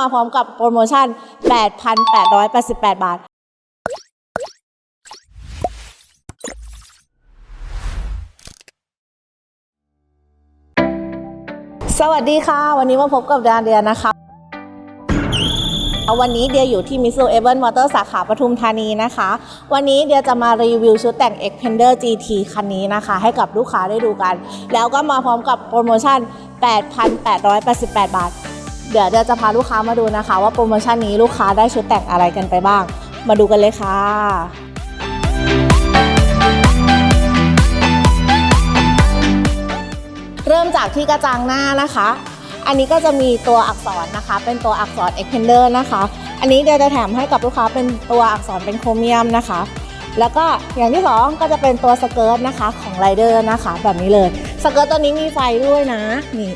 มาพร้อมกับโปรโมชั่น 8,888 บาท สวัสดีค่ะ วันนี้มาพบกับดาเดียนะคะ วันนี้เดียอยู่ที่มิซูเอเ n นมอเตอร์สาขาปทุมธานีนะคะ วันนี้เดียจะมารีวิวชุดแต่ง Expander GT คันนี้นะคะ ให้กับลูกค้าได้ดูกัน แล้วก็มาพร้อมกับโปรโมชั่น 8,888 บาท เดี๋ยวเดียจะพาลูกค้ามาดูนะคะ ว่าโปรโมชั่นนี้ลูกค้าได้ชุดแต่งอะไรกันไปบ้าง มาดูกันเลยค่ะเริ่มจากที่กระจังหน้านะคะ อันนี้ก็จะมีตัวอักษรนะคะ เป็นตัวอักษร Expander นะคะ อันนี้เดี๋ยวจะแถมให้กับลูกค้าเป็นตัวอักษรเป็นโครเมียมนะคะ แล้วก็อย่างที่สองก็จะเป็นตัวสเกิร์ตนะคะของไรเดอร์นะคะ แบบนี้เลย สเกิร์ตตัวนี้มีไฟด้วยนะ นี่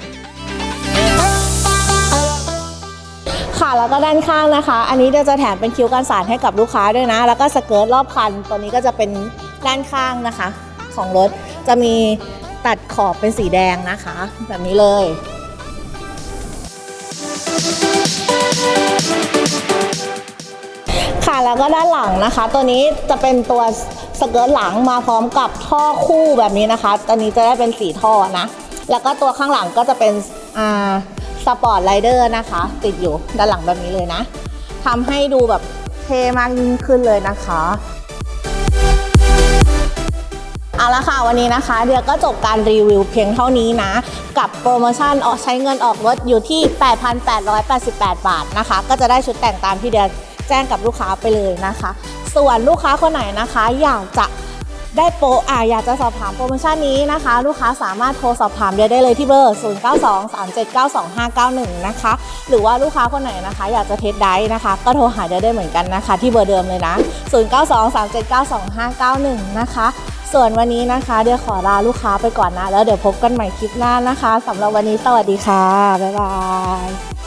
แล้วก็ด้านข้างนะคะ อันนี้เดี๋ยวจะแถมเป็นคิ้วกันสาดให้กับลูกค้าด้วยนะ แล้วก็สเกิร์ตรอบคัน ตัวนี้ก็จะเป็นด้านข้างนะคะ ของรถจะมีตัดขอบเป็นสีแดงนะคะ แบบนี้เลย ค่ะแล้วก็ด้านหลังนะคะ ตัวนี้จะเป็นตัวสเกิร์ตหลังมาพร้อมกับท่อคู่แบบนี้นะคะตอนนี้จะได้เป็นสีท่อนะ แล้วก็ตัวข้างหลังก็จะเป็นอ่า สปอร์ตไรเดอร์นะคะ ติดอยู่ด้านหลังแบบนี้เลยนะทำให้ดูแบบเท่มากยิ่งขึ้นเลยนะคะเอาละค่ะวันนี้นะคะเดี๋ยวก็จบการรีวิวเพียงเท่านี้นะ กับโปรโมชั่นออกใช้เงินออกรถอยู่ที่ 8,888 บาทนะคะ ก็จะได้ชุดแต่งตามที่เดียแจ้งกับลูกค้าไปเลยนะคะ ส่วนลูกค้าคนไหนนะคะ อยากจะ ได้โปรอะอยากจะสอบถามโปรโมชั่นนี้นะคะ ลูกค้าสามารถโทรสอบถามเดียได้เลยที่เบอร์ 0923792591 นะคะ หรือว่าลูกค้าคนไหนนะคะ อยากจะเทสไดฟ์นะคะ ก็โทรหาเดียได้เหมือนกันนะคะ ที่เบอร์เดิมเลยนะ 0923792591 นะคะ ส่วนวันนี้นะคะเดี๋ยวขอลาลูกค้าไปก่อนนะ แล้วเดี๋ยวพบกันใหม่คลิปหน้านะคะสำหรับวันนี้สวัสดีค่ะบ๊ายบาย